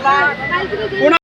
ভাই